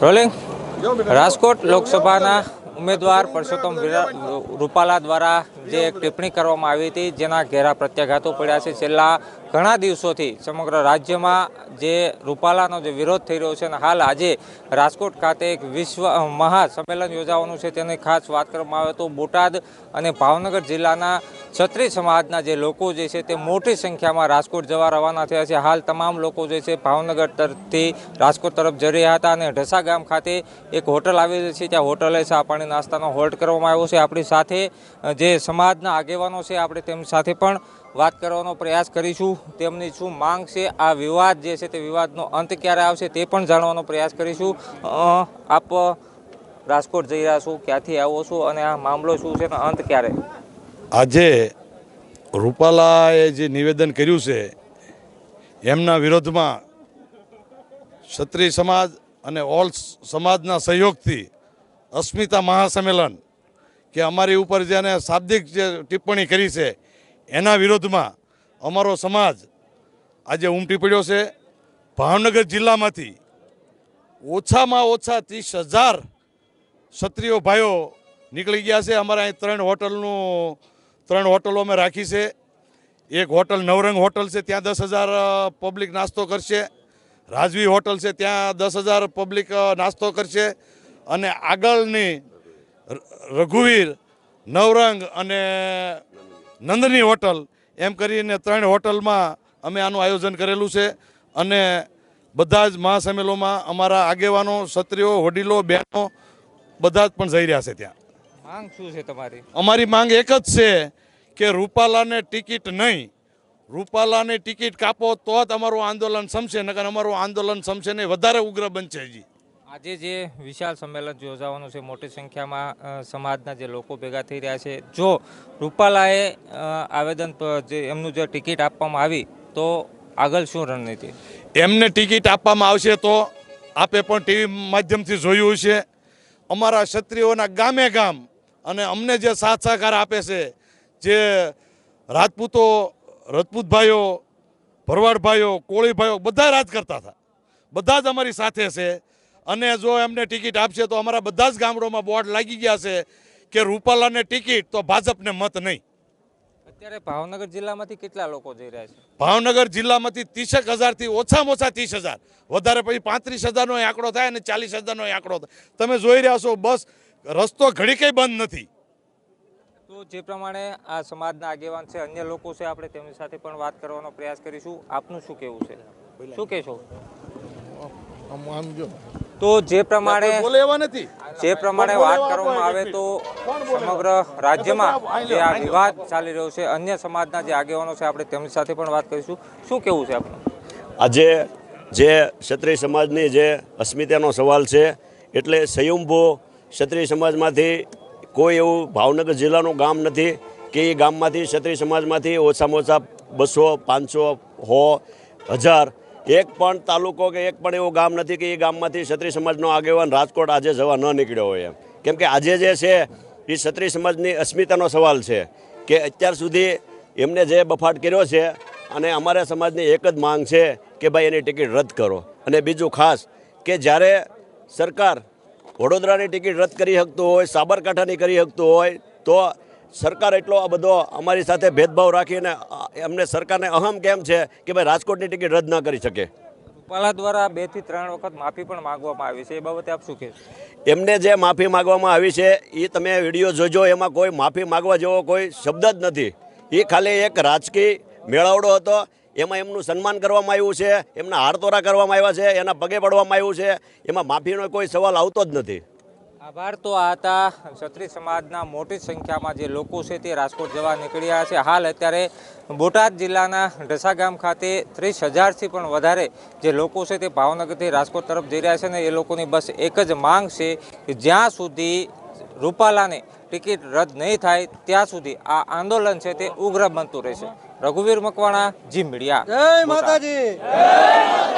Rolling Rajkot લોકસભાના ઉમેદવાર પરસોત્તમ રૂપાલા દ્વારા જે એક ટિપ્પણી કરવામાં આવી હતી, જેના ઘેરા પ્રત્યાઘાતો પડ્યા છે. છેલ્લા ઘણા દિવસોથી સમગ્ર રાજ્યમાં જે રૂપાલાનો જે વિરોધ થઈ રહ્યો છે અને હાલ આજે રાજકોટ ખાતે એક વિશ્વ મહાસંમેલન યોજાવાનું છે તેની ખાસ વાત કરવામાં આવે તો બોટાદ અને ભાવનગર જિલ્લાના ક્ષત્રિય સમાજના જે લોકો જે છે તે મોટી સંખ્યામાં રાજકોટ જવા રવાના થયા છે. હાલ તમામ લોકો જે છે ભાવનગર તરફથી રાજકોટ તરફ જઈ રહ્યા હતા અને ઢસા ગામ ખાતે એક હોટલ આવેલી છે. ત્યાં હોટલે ચા પાણી નાસ્તાનો હોલ્ડ કરવામાં આવ્યો છે. આપણી સાથે જે સમાજના આગેવાનો છે, આપણે તેમની સાથે પણ વાત કરવાનો પ્રયાસ કરીશું. તેમની શું માંગ છે? આ વિવાદ જે છે તે વિવાદનો અંત ક્યારે આવશે તે પણ જાણવાનો પ્રયાસ કરીશું. આપ રાજકોટ જઈ રહ્યા છો, ક્યાંથી આવો છો અને આ મામલો શું છે અંત ક્યારે? આજે રૂપાલાએ જે નિવેદન કર્યું છે, એમના વિરોધમાં ક્ષત્રિય સમાજ અને ઓલ સમાજના સહયોગથી અસ્મિતા મહાસંમેલન, કે અમારી ઉપર જેને શાબ્દિક જે ટિપ્પણી કરી છે એના વિરોધમાં અમારો સમાજ આજે ઉમટી પડ્યો છે. ભાવનગર જિલ્લામાંથી ઓછામાં ઓછા ત્રીસ હજાર ક્ષત્રિયો ભાઈઓ નીકળી ગયા છે. અમારા અહીં ત્રણ હોટલનું, ત્રણ હોટલો અમે રાખી છે. એક હોટલ નવરંગ હોટલ છે, ત્યાં દસ હજાર પબ્લિક નાસ્તો કરશે. રાજવી હોટલ છે, ત્યાં દસ હજાર પબ્લિક નાસ્તો કરશે. અને આગળની રઘુવીર, નવરંગ અને નંદની હોટલ. એમ કરીને ત્રણ હોટલમાં અમે આનું આયોજન કરેલું છે અને બધા જ મહાસંમેલોમાં અમારા આગેવાનો ક્ષત્રિયો વડીલો બહેનો બધા જ પણ જઈ રહ્યા છે ત્યાં. માંગ શું છે તમારી? અમારી માંગ એક જ છે કે રૂપાલાને ટિકિટ નહીં. રૂપાલાને ટિકિટ કાપો તો જ અમારું આંદોલન સમશે નકર અમારું આંદોલન સમશે નહીં. વધારે ઉગ્ર બનશે હજી. આજે જે વિશાળ સંમેલન યોજાવાનું છે, મોટી સંખ્યામાં સમાજના જે લોકો ભેગા થઈ રહ્યા છે, જો રૂપાલાએ આવેદન જે એમનું જે ટિકિટ આપવામાં આવી, તો આગળ શું રણનીતિ? એમને ટિકિટ આપવામાં આવશે તો આપે પણ ટીવી માધ્યમથી જોયું છે. અમારા ક્ષત્રિયોના ગામે ગામ અને અમને જે સાથ સહકાર આપે છે, જે રાજપૂતો, રજપૂતભાઈઓ, ભરવાડભાઈઓ ભરવાડ ભાઈઓ કોળી ભાઈઓ બધા રાજ કરતા હતા. બધા જ અમારી સાથે છે. અને જો એમને ટિકિટ આપશે તો અમારા બધા જ ગામડોમાં બોર્ડ લાગી ગયા છે કે રૂપાલાને ટિકિટ તો ભાજપને મત નહીં. અત્યારે ભાવનગર જિલ્લામાંથી કેટલા લોકો જઈ રહ્યા છે? ભાવનગર જિલ્લામાંથી ત્રીસેક હજારથી ઓછામાં ઓછા ત્રીસ હજાર. વધારે પછી પાંત્રીસ હજારનો આંકડો થાય અને ચાલીસ હજારનો આંકડો થાય. તમે જોઈ રહ્યા છો બસ રસ્તો ઘડી કંઈ બંધ નથી. તો જે પ્રમાણે આ સમાજના આગેવાન છે અન્ય લોકો છે આપણે તેમની સાથે પણ વાત કરવાનો પ્રયાસ કરીશું. આપનું શું કહેવું છે? શું કહેશો? તો જે પ્રમાણે નથી. જે પ્રમાણે વાત કરવામાં આવે તો સમગ્ર રાજ્યમાં જે આ વિવાદ ચાલી રહ્યો છે અન્ય સમાજના જે આગેવાનો છે આપણે તેમની સાથે પણ વાત કરીશું. શું કેવું છે આપણું આજે જે ક્ષત્રિય સમાજની જે અસ્મિતાનો સવાલ છે એટલે સંયુંભો ક્ષત્રિય સમાજમાંથી કોઈ એવું ભાવનગર જિલ્લાનું ગામ નથી કે એ ગામમાંથી ક્ષત્રિય સમાજમાંથી ઓછામાં ઓછા બસો પાંચસો હો હજાર એક પણ તાલુકો કે એક પણ એવું ગામ નથી કે એ ગામમાંથી ક્ષત્રિય સમાજનો આગેવાન રાજકોટ આજે જવા ન નીકળ્યો હોય એમ. કેમ કે આજે જે છે, એ ક્ષત્રિય સમાજની અસ્મિતાનો સવાલ છે કે અત્યાર સુધી એમને જે બફાટ કર્યો છે અને અમારા સમાજની એક જ માંગ છે કે ભાઈ એની ટિકિટ રદ કરો. અને બીજું ખાસ કે જ્યારે સરકાર વડોદરાની ટિકિટ રદ કરી શકતું હોય, સાબરકાંઠાની કરી શકતું હોય, તો સરકાર એટલો આ બધો અમારી સાથે ભેદભાવ રાખીને એમને સરકારને અહમ કેમ છે કે ભાઈ રાજકોટની ટિકિટ રદ ન કરી શકે? રૂપાલા દ્વારા બેથી ત્રણ વખત માફી પણ માંગવામાં આવી છે. એ બાબતે આપ શું કહેશો? એમને જે માફી માગવામાં આવી છે એ તમે વીડિયો જોજો. એમાં કોઈ માફી માગવા જેવો કોઈ શબ્દ જ નથી. એ ખાલી એક રાજકીય મેળાવડો હતો. એમાં એમનું સન્માન કરવામાં આવ્યું છે એમના હારતોરા કરવામાં આવ્યા છે એના પગે પડવામાં આવ્યું છે. એમાં માફીનો કોઈ સવાલ આવતો જ નથી. આભાર. તો આ હતા ક્ષત્રિય સમાજના મોટી સંખ્યામાં જે લોકો છે તે રાજકોટ જવા નીકળ્યા છે. હાલ અત્યારે બોટાદ જિલ્લાના ઢસા ગામ ખાતે ત્રીસ હજારથી પણ વધારે જે લોકો છે તે ભાવનગરથી રાજકોટ તરફ જઈ રહ્યા છે ને એ લોકોની બસ એક જ માંગ છે કે જ્યાં સુધી રૂપાલાને ટિકિટ રદ નહીં થાય ત્યાં સુધી આ આંદોલન છે તે ઉગ્ર બનતું રહેશે. રઘુવીર મકવાણા જી મીડિયા જય માતાજી.